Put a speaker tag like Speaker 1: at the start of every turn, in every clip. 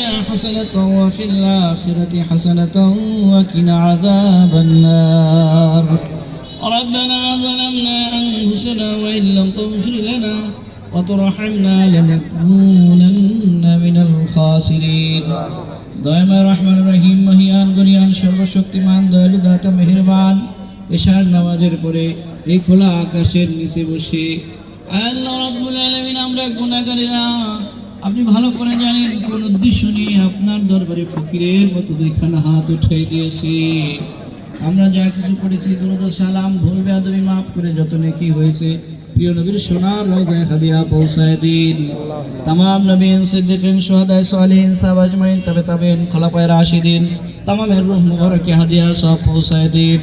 Speaker 1: حسنة وفي الآخرة حسنة وقنا عذاب النار ربنا ظلمنا أنفسنا وإن لم تغفر لنا وترحمنا لنكونن من الخاسرين দয়াময় রহমান রহিম মহিয়ান গরিয়ান সর্বশক্তিমান দয়ালু দাতা মেহেরবান এশার নামাজের পরে এই খোলা আকাশের নিচে বসে আল্লাহ রাব্বুল আলামিন আমরা গুনাহগারেরা আপনি ভালো করে জানেন, কোন উদ্দেশ্য নিয়ে আপনার দরবারে ফকিরের মতো দুইখানা হাত উঠাই দিয়েছি। আমরা যা কিছু করেছি দুরুদ সালাম, ভুল বেয়াদবি মাফ করে যত নেকি হয়েছে, প্রিয় নবীর সোনার রোজায় হাদিয়া পৌঁছায় দিন। তামাম নবীন সিদ্দিকিন সোহাদায় সালিহিন আজমাইন, তবে তাবেন, খলাফায়ে রাশিদিন, তামামের রূহ মুবারকে হাদিয়া সব পৌঁছায় দিন।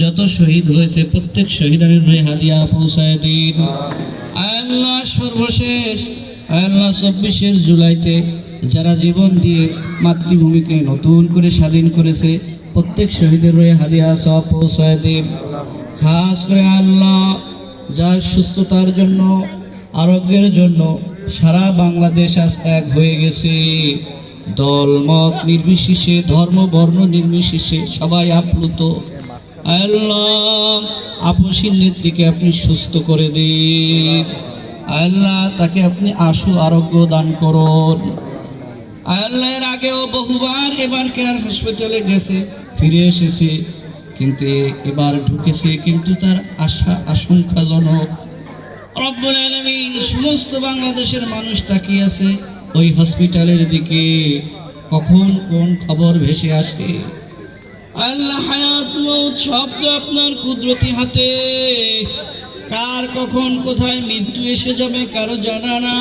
Speaker 1: যত শহীদ হয়েছে, প্রত্যেক শহীদের রয়ে হাদিয়া পৌঁছায় দিন। আল্লাহ সর্বশেষ, আল্লাহ চব্বিশের জুলাইতে যারা জীবন দিয়ে মাতৃভূমিকে নতুন করে স্বাধীন করেছে, প্রত্যেক শহীদের রয়ে হাদিয়া সব পৌঁছায় দিন। খাস করে আল্লাহ, যার সুস্থতার জন্য, আরোগ্যের জন্য সারা বাংলাদেশ আজ এক হয়ে গেছে। দল মত নির্বিশেষে, ধর্ম, বর্ণ নির্বিশেষে সবাই আপ্লুত। আল্লাহ আপসীর নেত্রীকে আপনি সুস্থ করে দিন। আল্লাহ, তাকে আপনি আশু আরোগ্য দান করুন। আল্লাহ, এর আগেও বহুবার এবার কেয়ার হসপিটালে গেছে, ফিরে এসেছে, কিন্তু এবার ঢুকেছে, কিন্তু তার আশা আশঙ্কাজনক। রব্বুল আলামিন সমস্ত বাংলাদেশের মানুষ তাকিয়ে আছে ওই হসপিটালের দিকে। কখন কোন খবর ভেসে আসে আল্লাহ হায়াত মৌত তো আপনার কুদরতি হাতে। কার কখন কোথায় মৃত্যু এসে যাবে কারও জানা না।